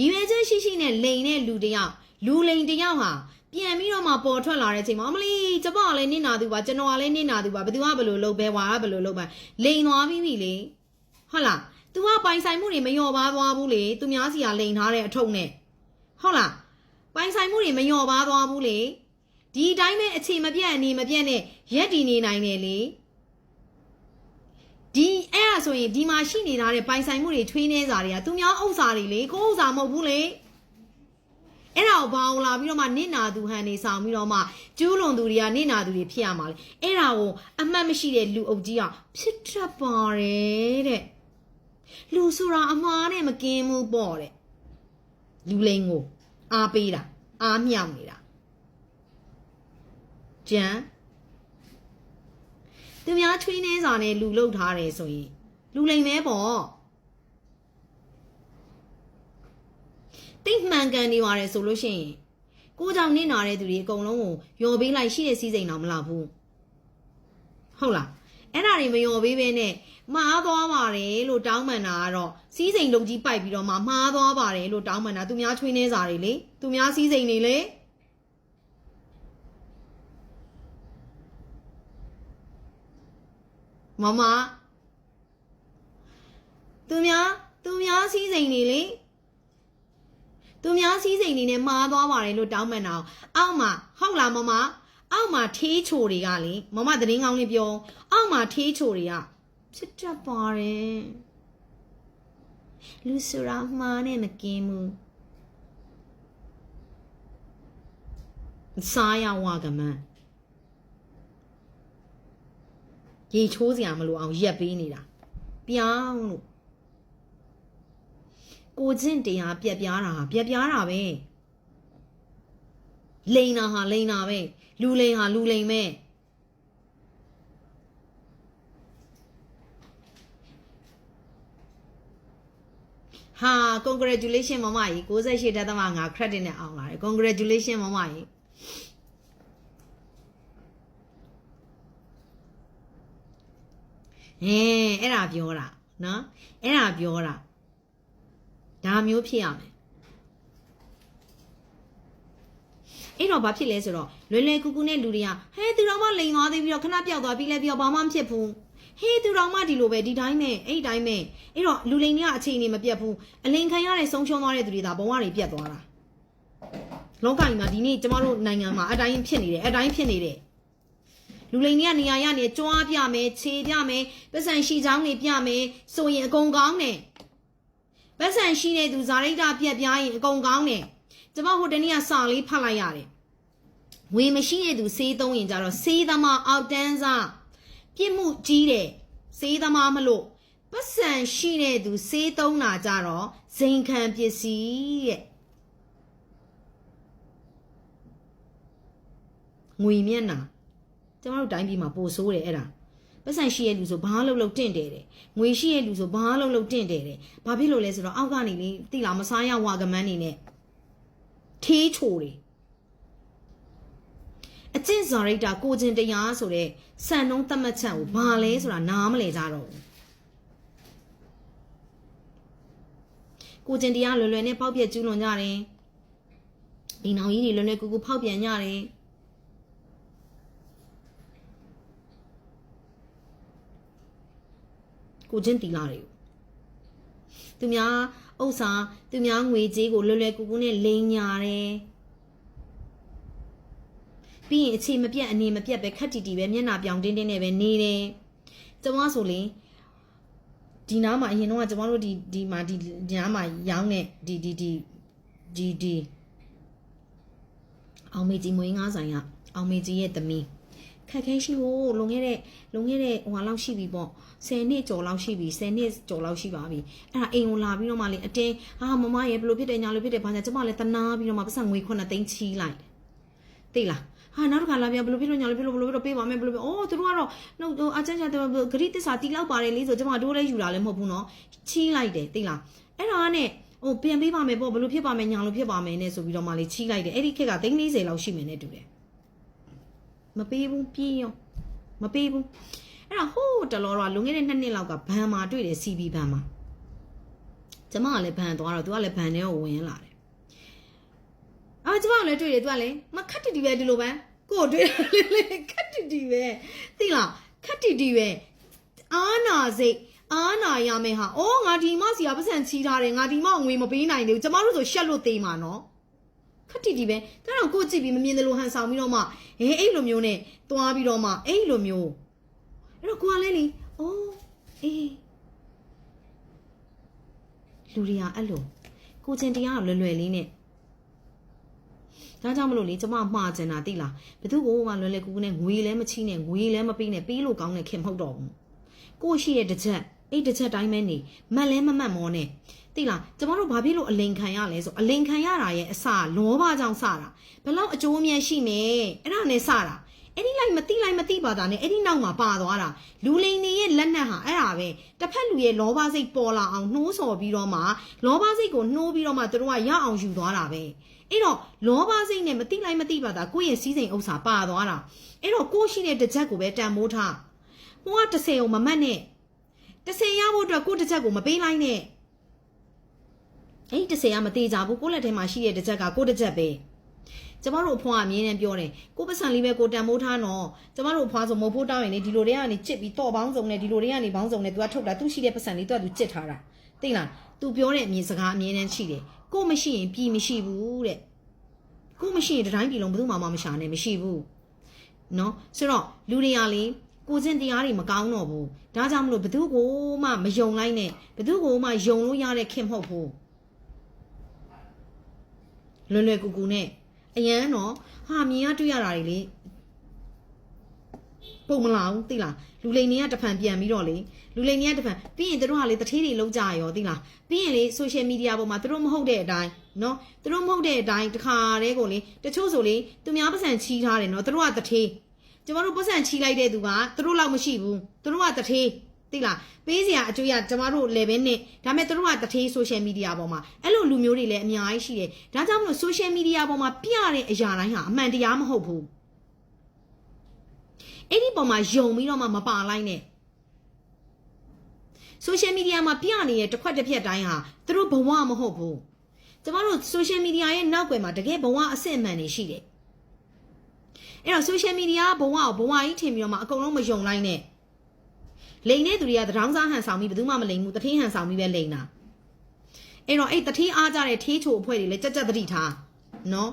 ရည်ရွယ်ချက်ရှိရှိနဲ့လိန်တဲ့လူတစ်ယောက်လူလိန်တစ်ယောက်ဟာပြန်ပြီးတော့မှပေါ်ထွက်လာတဲ့အချိန်မှာအမလီကျမကလည်းနင့်နာသူပါကျွန်တော်ကလည်းနင့်နာသူပါဘယ်သူကဘယ်လိုလုပ်ပဲဝါကဘယ်လိုလုပ်ပါလိန်သွားပြီးပြီလေဟုတ်လား तू ကပိုင်ဆိုင်မှုတွေမလျော့ပါသွားဘူးလေသူများစီကလိန်ထားတဲ့အထုပ်နဲ့ဟုတ်လားပိုင်ဆိုင်မှုတွေမလျော့ပါသွားဘူးလေဒီအတိုင်းပဲအခြေမပြတ်အနေမပြတ်နဲ့ရက်တည်နေနိုင်တယ်လေ ဒီအဲ့ဒါဆိုရင်ဒီမှာရှိနေတာတဲ့ပိုင်ဆိုင်မှုတွေထွေးနေစားတွေကသူများဥစ္စာတွေလေကိုယ်ဥစ္စာမဟုတ်ဘူးလေအဲ့ဒါကိုဘာအောင်လာပြီးတော့မှနင့်နာသူဟန်နေဆောင်ပြီးတော့မှကျူးလွန်သူတွေကနင့်နာသူတွေဖြစ်ရမှာလေအဲ့ဒါကိုအမှတ်မရှိတဲ့လူအုပ်ကြီးကဖြစ်တတ်ပါတယ်တဲ့လူဆိုတာအမှားနဲ့မကင်းဘူးပေါ့တဲ့လူလိန်ကိုအားပေးတာအားမြောက်နေတာကြမ်း သူများချွေးနေစာနဲ့လူလုတ်ထားတယ်ဆိုရင်လူလိန်ပဲပေါ့တိတ်မှန်ကန်နေပါတယ်ဆိုလို့ရှိရင်ကိုကြောင့်နစ်နာတဲ့သူတွေအကုန်လုံးကိုယော်ပေးလိုက်ရှိတဲ့စည်းစိမ်တော့မလားဘူးဟုတ်လားအဲ့ဒါတွေမယော်ပေးဘဲနဲ့မှားသွားပါတယ်လို့တောင်းပန်တာကတော့စီးစိမ်လုံးကြီးပိုက်ပြီးတော့မှမှားသွားပါတယ်လို့တောင်းပန်တာသူများချွေးနေစာတွေလေသူများစီးစိမ်တွေလေ မမသူများသူများစီးစိမ်တွေလေသူများစီးစိမ်တွေနဲ့မှားသွားပါတယ်လို့တောင်းပန်တာအောက်မှာဟုတ်လားမမအောက်မှာထေးချိုတွေကလေမမသတင်းကောင်းလေးပြောအောက်မှာထေးချိုတွေကဖြစ်တတ်ပါတယ်လူစရာမှားနဲ့မကင်းဘူးစားရဝကမန်း ရေချိုးစရာမလိုအောင်ရက်ပေးနေတာပြောင်းလို့ကိုချင်းတရားပြက်ပြားတာဟာပြက်ပြားတာပဲလိန်တာဟာလိန်တာပဲလူလိန်ဟာလူလိန်ပဲဟာ congratulation မမကြီး68တက်သမ5 credit နဲ့အောင်လာတယ် congratulation မမကြီး ဟင်းအဲ့ဒါပြောတာနော်အဲ့ဒါပြောတာဒါမျိုးဖြစ်ရမယ်အဲ့တော့ဘာဖြစ်လဲဆိုတော့လွယ်လွယ်ကူကူနဲ့လူတွေကဟဲသူတော်မလိန်သွားသေးပြီးတော့ခဏပြောက်သွားပြီးလဲပြီးတော့ဘာမှမဖြစ်ဘူးဟေးသူတော်မဒီလိုပဲဒီတိုင်းပဲအဲ့ဒီတိုင်းပဲအဲ့တော့လူလိန်တွေကအခြေအနေမပြတ်ဘူးအလိန်ခံရတဲ့ဆုံးရှုံးသွားတဲ့သူတွေဒါဘဝတွေပြတ်သွားတာလောကကြီးမှာဒီနေ့ကျမတို့နိုင်ငံမှာအတိုင်းဖြစ်နေတယ်အတိုင်းဖြစ်နေတယ် လူလိန်တွေကနေရာရနေကြွားပြမယ်ခြေပြမယ်ပတ်စံရှိချောင်းတွေပြမယ်ဆိုရင်အကုန်ကောင်းတယ်ပတ်စံရှိတဲ့သူဇာရိတာပြက်ပြားရင်အကုန်ကောင်းတယ်ကျမဟိုတနေ့ကစာလေးဖတ်လိုက်ရတယ်ဝေမရှိတဲ့သူစေးသုံးရင်ကြတော့စေးသမားအောက်တန်းစားပြစ်မှုကြီးတယ်စေးသမားမလို့ပတ်စံရှိတဲ့သူစေးသုံးတာကြတော့ဇိမ်ခံပစ္စည်းတဲ့ငွေမျက်နှာ ကျမတို့တိုင်းပြည်မှာပိုဆိုးတယ်အဲ့ဒါပတ်စံရှိရဲ့လူဆိုဘာလို့လို့တင့်တယ်တယ်ငွေရှိရဲ့လူဆိုဘာလို့လို့တင့်တယ်တယ်ဘာဖြစ်လို့လဲဆိုတော့အောက်ကနေလေတိလာမစားရဝါကမန်းနေနဲ့ထေးချိုတွေအကျင့်ဇာရိတာကိုကျင်တရားဆိုတဲ့စံနှုံးသတ်မှတ်ချက်ကိုဘာလဲဆိုတာနားမလဲကြတော့ဘူးကိုကျင်တရားလွယ်လွယ်နဲ့ပေါက်ပြက်ကျူးလွန်ကြတယ်ဒီနောင်ကြီးတွေလွယ်လွယ်ကူကူဖောက်ပြန်ကြတယ် ကိုချင်းတီလာတွေကိုသူများဥစ္စာသူများငွေကြေးကိုလွယ်လွယ်ကူကူနဲ့လိမ်ညာတယ်ပြီးရင်အခြေမပြတ်အနေမပြတ်ပဲခက်တီတီပဲမျက်နှာပြောင်တင်းတင်းနဲ့ပဲနေတယ်ကျမဆိုလေဒီနားမှာအရင်တော့ကကျမတို့ဒီဒီမှာဒီဒီနားမှာရောင်းတဲ့ဒီဒီဒီဒီဒီအောင်မေကြီးမွေးငါးဆိုင်ကအောင်မေကြီးရဲ့သမီး ခက်ခဲရှိဖို့လွန်ခဲ့တဲ့လွန်ခဲ့တဲ့ဟိုဟာလောက်ရှိပြီပေါ့10နှစ်ကျော်လောက်ရှိပြီ10နှစ်ကျော်လောက်ရှိပါပြီအဲ့ဒါအိမ်ကိုလာပြီးတော့မှလေအတင်းဟာမမရဲ့ဘလို့ဖြစ်တယ်ညာလို့ဖြစ်တယ်ဘာညာကျမလည်းတနာပြီးတော့မှပတ်စံငွေ9သိန်းချီးလိုက်သိလားဟာနောက်တစ်ခါလာပြန်ဘလို့ဖြစ်လို့ညာလို့ဖြစ်လို့ဘလို့ဖြစ်လို့ပေးပါမယ်ဘလို့ဖြစ်အော်သူတို့ကတော့နှုတ်ဟိုအချမ်းချမ်းဂရိတစ္ဆာတီလောက်ပါတယ်လေဆိုကျမတို့လည်းယူလာလည်းမဟုတ်ဘူးနော်ချီးလိုက်တယ်သိလားအဲ့ဒါကနဲ့ဟိုပြန်ပေးပါမယ်ပေါ့ဘလို့ဖြစ်ပါမယ်ညာလို့ဖြစ်ပါမယ်နဲ့ဆိုပြီးတော့မှလေချီးလိုက်တယ်အဲ့ဒီခက်ကသိန်း40လောက်ရှိမယ်နဲ့တူတယ် မပေးဘူးပြင်းရောမပေးဘူးအဲ့ဒါဟိုးတလောတော့လွန်ခဲ့တဲ့နှစ်နှစ်လောက်ကဘန်မှာတွေ့တယ် CB ဘန်မှာကျမကလည်းဘန်သွားတော့ तू ကလည်းဘန်ထဲကိုဝင်လာတယ်အာကျမကလည်းတွေ့တယ် तू ကလည်းမခက်တီတီပဲဒီလိုပဲကို့တွေ့တယ်လေခက်တီတီပဲသိလားခက်တီတီပဲအာနာစိတ်အာနာရမယ်ဟာအော်ငါဒီမစီကပတ်စံချီးထားတယ်ငါဒီမငွေမပေးနိုင်သေးဘူးကျမတို့ဆိုရှက်လို့သေးမှာနော် ခက်တီတီပဲဒါတော့ကိုကြည့်ပြီးမမြင်တယ်လို့ဟန်ဆောင်ပြီးတော့မှဟဲအဲ့လိုမျိုးနဲ့တွားပြီးတော့မှအဲ့လိုမျိုးအဲ့တော့ကိုကလည်းလေအိုးအေးလူတွေကအဲ့လိုကိုချင်းတရားကိုလွယ်လွယ်လေးနဲ့ဒါကြောင့်မလို့လေကျမမှားချင်တာတိလားဘသူကမှလွယ်လွယ်ကူကူနဲ့ငွေလည်းမချိနဲ့ငွေလည်းမပေးနဲ့ပေးလို့ကောင်းတဲ့ခင်မဟုတ်တော့ဘူးကိုရှိတဲ့တစ်ချက် အဲ့တစ်ချက်တိုင်းပဲနေမတ်လဲမမတ်မောနဲ့သိလားကျမတို့ဘာဖြစ်လို့အလိန်ခံရလဲဆိုအလိန်ခံရတာရဲ့အစလောဘကြောင့်စတာဘယ်လောက်အကျိုးအမြတ်ရှိနေအဲ့ဒါနဲ့စတာအဲ့ဒီလိုက်မတိလိုက်မတိပါတာနဲ့အဲ့ဒီနောက်မှာပါသွားတာလူလိန်နေရဲ့လက်နက်ဟာအဲ့ဒါပဲတစ်ဖက်လူရဲ့လောဘစိတ်ပေါ်လာအောင်နှိုးဆော်ပြီးတော့မှလောဘစိတ်ကိုနှိုးပြီးတော့မှသူတို့ကရအောင်ယူသွားတာပဲအဲ့တော့လောဘစိတ်နဲ့မတိလိုက်မတိပါတာကိုယ့်ရဲ့စီးစိမ်ဥစ္စာပါသွားတာအဲ့တော့ကိုယ့်ရှိတဲ့တစ်ချက်ကိုပဲတန်မိုးထားဟိုက30ကိုမမတ်နဲ့ 30ရဖို့အတွက်ကိုယ့်တစ်ချက်ကိုမပေးလိုက်နဲ့ အဲ့ဒီ30ကမသေးကြဘူးကိုယ့်လက်ထဲမှာရှိတဲ့တစ်ချက်ကကိုယ့်တစ်ချက်ပဲကျမတို့အဖွားအမြင်နဲ့ပြောတယ်ကိုယ့်ပတ်စံလေးပဲကိုတန်မိုးထားနော်ကျမတို့အဖွားဆိုမဟုတ်ဖို့တောင်းရင်လေဒီလိုတွေကနေကြစ်ပြီးတော့ပေါင်းစုံနဲ့ဒီလိုတွေကနေပေါင်းစုံနဲ့ तू ကထုတ်တာသူရှိတဲ့ပတ်စံလေး तू က तू ကြစ်ထားတာသိလား तू ပြောတဲ့အမြင်စကားအမြင်နဲ့ရှိတယ်ကိုမရှိရင်ပြည်မရှိဘူးတဲ့ကိုမရှိရင်တတိုင်းပြည်လုံးဘယ်သူမှမရှာနဲ့မရှိဘူးနော်ဆိုတော့လူတွေကလေ ကိုချင်းတရားတွေမကောင်းတော့ဘူးဒါကြောင့်မလို့ဘသူကိုမှမယုံလိုက်နဲ့ဘသူကိုမှယုံလို့ရတဲ့ခင်မဟုတ်ဘူးလွယ်လွယ်ကူကူနဲ့အရန်တော့ဟာမြင်ရတွေ့ရတာတွေလေပုံမလာဘူးသိလားလူလိန်တွေကတဖန်ပြန်ပြီးတော့လေလူလိန်တွေကတဖန်ပြီးရင်တို့ကလေတထေးတွေလုံးကြရောသိလားပြီးရင်လေ social media ပေါ်မှာတို့မဟုတ်တဲ့အတိုင်းနော်တို့မဟုတ်တဲ့အတိုင်းတခါတည်းကိုလေတချို့ဆိုလေသူများပစံချီးထားတယ်နော်တို့ကတထေး ကျမတို့ပတ်စံချီးလိုက်တဲ့သူကတို့လောက်မရှိဘူးတို့ကတထေးသိလားပေးစရာအကျိုးရကျမတို့ level နဲ့ဒါပေမဲ့တို့ကတထေး social media ပေါ်မှာအဲ့လိုလူမျိုးတွေလည်းအများကြီးရှိတယ်ဒါကြောင့်မလို့ social media ပေါ်မှာပြတဲ့အရာတိုင်းဟာအမှန်တရားမဟုတ်ဘူးအဲ့ဒီပေါ်မှာယုံပြီးတော့မှမပါလိုက်နဲ့ social media မှာပြနေတဲ့တစ်ခွက်တစ်ဖြက်တိုင်းဟာသူတို့ဘဝမဟုတ်ဘူးကျမတို့ social media ရဲ့နောက်ွယ်မှာတကယ်ဘဝအစစ်အမှန်တွေရှိတယ် အဲ့တော့ social media ကဘဝကိုဘဝကြီးထင်ပြီးတော့မှအကုန်လုံးမယုံလိုက်နဲ့လိန်တဲ့သူတွေကတရောင်းစားဟန်ဆောင်ပြီးဘယ်သူမှမလိန်ဘူးတထင်းဟန်ဆောင်ပြီးပဲလိန်တာအဲ့တော့အဲ့တထင်းအားကြတဲ့ထေးချိုအဖွဲ့တွေလည်းကြက်ကြက်သတိထားနော်